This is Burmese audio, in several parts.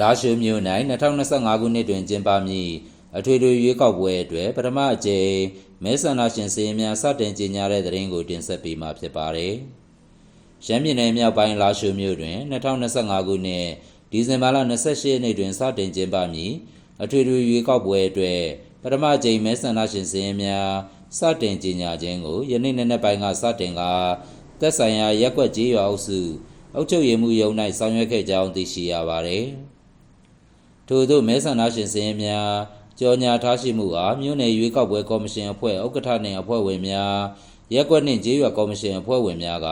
လာရှိုမြို့၌2025ခုနှစ်တွင်ကျင်းပမည့်အထွေထွေရွေးကောက်ပွဲအတွက်ပထမအကြိမ်မဲဆန္ဒရှင်စည်းများစတင်ကြေညာတဲ့သတင်းကိုတင်ဆက်ပေးမှာဖြစ်ပါတယ်။ရှမ်းပြည်နယ်မြောက်ပိုင်းလာရှိုမြို့တွင်2025ခုနှစ်ဒီဇင်ဘာလ28ရက်နေ့တွင်စတင်ကျင်းပမည့်အထွေထွေရွေးကောက်ပွဲအတွက်ပထမအကြိမ်မဲဆန္ဒရှင်စည်းများစတင်ကြေညာခြင်းကိုယနေ့နေ့နက်ပိုင်းကစတင်ကသက်ဆိုင်ရာရက်ကွက်ကြီးရွာအုပ်စုအုပ်ချုပ်ရေးမှူးရုံး၌ဆောင်ရွက်ခဲ့ကြောင်းသိရှိရပါသည်။ ထို့သောမဲဆန္ဒရှင်စည်းများကြော်ညာထားရှိမှုအားမြို့နယ်ရွေးကောက်ပွဲကော်မရှင်အဖွဲ့ဥက္ကဋ္ဌနှင့်အဖွဲ့ဝင်များရက်ကွက်နှင့်ကြေးရွာကော်မရှင်အဖွဲ့ဝင်များက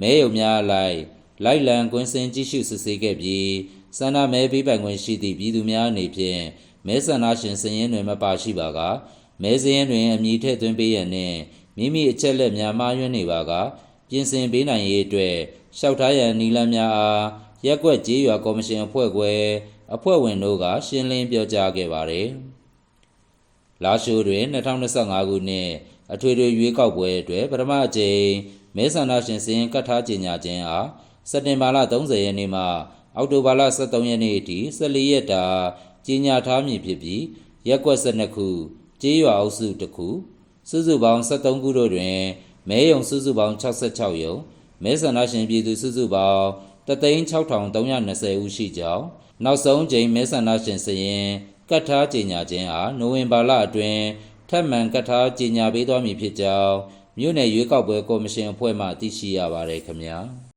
မဲရုံများအလိုက်လိုက်လံကွင်းစင်ကြည့်ရှုစစ်ဆေးခဲ့ပြီးဆန္ဒမဲပေးပိုင်ခွင့်ရှိသည့်ပြည်သူများအနေဖြင့်မဲဆန္ဒရှင်စည်ရင်းတွင်မပါရှိပါကမဲစည်ရင်းတွင်အမည်ထည့်သွင်းပေးရန်နှင့်မိမိအချက်လက်များမှားယွင်းနေပါကပြင်ဆင်ပေးနိုင်ရေးအတွက်လျှောက်ထားရန်နီလန်းများအားရက်ကွက်ကြေးရွာကော်မရှင်အဖွဲ့ခွဲ အဖွဲ့ဝင်တို့ကရှင်းလင်းပြောကြားခဲ့ပါတယ်။လာရှိုးတွင်2025ခုနှစ်အထွေထွေရွေးကောက်ပွဲအတွက်ပထမအကြိမ်မဲဆန္ဒရှင်စည်းရင်ကတ်ထားကြေညာခြင်းအားစက်တင်ဘာလ30ရက်နေ့မှအောက်တိုဘာလ23ရက်နေ့အထိ14ရက်တာကြေညာထားမည်ဖြစ်ပြီးရက်ကွက်12ခုကြေးရွာအုပ်စုတစ်ခုစုစုပေါင်း73ခုတို့တွင်မဲယုံစုစုပေါင်း66ယုံမဲဆန္ဒရှင်ပြည်သူစုစုပေါင်း 36320ဦးရှိကြောင်းနောက်ဆုံးကြိမ်မဲဆန္ဒရှင်စရင်ကတ်ထားကြေညာခြင်းအားနိုဝင်ဘာလအတွင်းထပ်မံကတ်ထားကြေညာပေးသွားမည်ဖြစ်ကြောင်းမြို့နယ်ရွေးကောက်ပွဲကော်မရှင်အဖွဲ့မှသိရှိရပါတယ်ခင်ဗျာ။